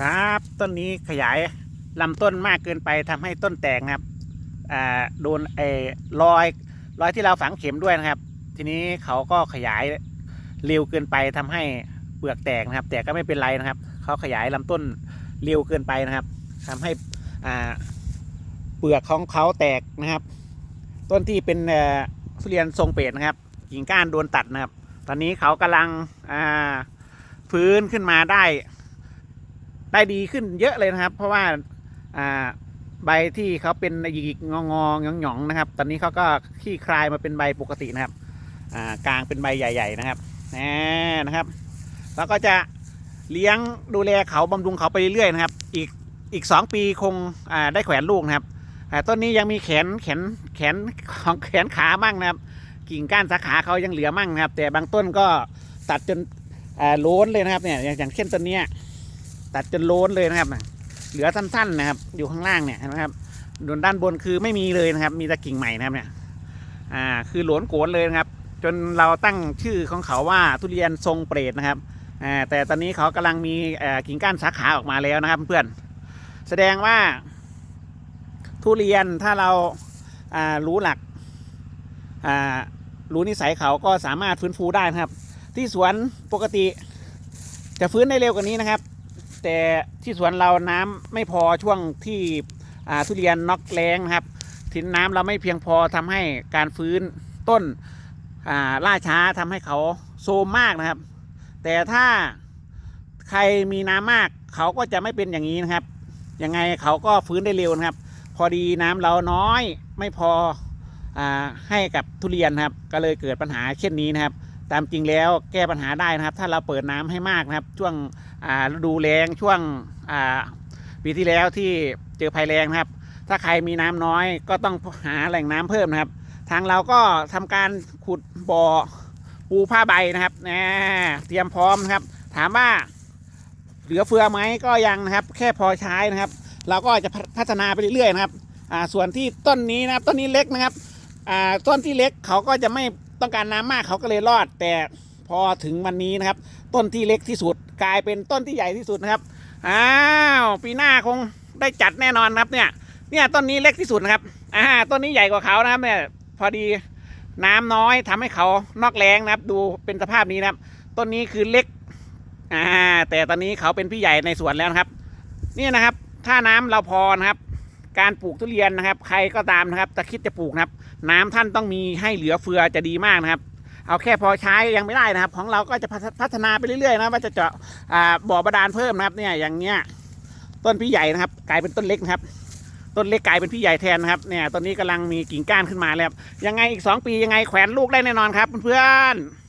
ครับต้นนี้ขยายลำต้นมากเกินไปทำให้ต้นแตกนะครับโดนไอ้รอยรอยที่เราฝังเข็มด้วยนะครับ ทีนี้เขาก็ขยายเร็วเกินไปทำให้เปลือกแตกนะครับ แต่ก็ไม่เป็นไรนะครับ เขาขยายลำต้นเร็วเกินไปนะครับทำให้เปลือกของเขาแตกนะครับ ต้นที่เป็นทุเรียนทรงเปรตนะครับ กิ่งก้านโดนตัดนะครับ ตอนนี้เขากำลังฟื้นขึ้นมาได้ ได้ดีขึ้นเยอะเลยนะครับ เพราะว่าใบที่เขาเป็นหยิกงองหยองๆนะครับ ตอนนี้เขาก็คลี่คลายมาเป็นใบปกตินะครับกลางเป็นใบใหญ่ ๆนะครับนะครับ แล้วก็จะเลี้ยงดูแลเขาบำรุงเขาไปเรื่อยๆนะครับ อีกอีกสองปีคงได้แขวนลูกนะครับอ่ต้นนี้ยังมีแขนแขนแขนของแขนขาบ้างนะครับ กิ่งก้านสาขาเขายังเหลือมั่งนะครับ แต่บางต้นก็ตัดจนโล้นเลยนะครับเนี่ยอย่างเช่นต้นนี้ ตัดจนโล้นเลยนะครับเหลือสั้นๆนะครับ อยู่ข้างล่างเนี่ยนะครับส่วนด้านบนคือไม่มีเลยนะครับ มีแต่กิ่งใหม่นะครับเนี่ยอ่าคือหลวนโกนเลยนะครับ จนเราตั้งชื่อของเขาว่าทุเรียนทรงเปรตนะครับอ่าแต่ตอนนี้เขากำลังมีกิ่งก้านสาขาออกมาแล้วนะครับ เพื่อนแสดงว่า ทุเรียนถ้าเราอ่ารู้หลักอ่ารู้นิสัยเขาก็สามารถฟื้นฟูได้นะครับ ที่สวนปกติจะฟื้นได้เร็วกว่านี้นะครับ แต่ที่สวนเราน้ำไม่พอช่วงที่ทุเรียนน็อกแรงนะครับทินน้ำเราไม่เพียงพอทำให้การฟื้นต้นล่าช้าทำให้เขาโซมมากนะครับ แต่ถ้าใครมีน้ำมากเขาก็จะไม่เป็นอย่างนี้นะครับ ยังไงเขาก็ฟื้นได้เร็วนะครับ พอดีน้ำเราน้อยไม่พออให้กับทุเรียนครับ ก็เลยเกิดปัญหาเช่นนี้นะครับ ตามจริงแล้วแก้ปัญหาได้นะครับ ถ้าเราเปิดน้ำให้มากนะครับ ช่วง ฤดูแล้งช่วงปีที่แล้วที่เจอภัยแล้งนะครับ ถ้าใครมีน้ำน้อยก็ต้องหาแหล่งน้ำเพิ่มนะครับ ทางเราก็ทำการขุดบ่อปูผ้าใบนะครับน่เตรียมพร้อมนะครับ ถามว่าเหลือเฟือไหมก็ยังนะครับ แค่พอใช้นะครับ เราก็จะพัฒนาไปเรื่อยๆนะครับส่วนที่ต้นนี้นะครับต้นนี้เล็กนะครับต้นที่เล็กเขาก็จะไม่ต้องการน้ำมากเขาก็เลยรอดแต่ พอถึงวันนี้นะครับ ต้นที่เล็กที่สุดกลายเป็นต้นที่ใหญ่ที่สุดนะครับอ้าวปีหน้าคงได้จัดแน่นอนครับเนี่ย เนี่ยต้นนี้เล็กที่สุดนะครับอ่าต้นนี้ใหญ่กว่าเขานะครับเนี่ยพอดีน้ำน้อยทำให้เขานอกแรงนะครับ ดูเป็นสภาพนี้นะครับ ต้นนี้คือเล็กอ่าแต่ตอนนี้เขาเป็นพี่ใหญ่ในสวนแล้วนะครับนี่นะครับ ถ้าน้ำเราพอนะครับ การปลูกทุเรียนนะครับ ใครก็ตามนะครับจะคิดจะปลูกนะครับ น้ำท่านต้องมีให้เหลือเฟือจะดีมากนะครับ เอาแค่พอใช้ยังไม่ได้นะครับ ของเราก็จะพัฒนาไปเรื่อยๆนะว่าจะเจาะบ่อบาดาลเพิ่มนะครับเนี่ยอย่างเงี้ยต้นพี่ใหญ่นะครับ กลายเป็นต้นเล็กนะครับ ต้นเล็กกลายเป็นพี่ใหญ่แทนนะครับเนี่ยต้นนี้กำลังมีกิ่งก้านขึ้นมาแล้วยังไงอีกสองปียังไงแขวนลูกได้แน่นอนครับเพื่อนๆ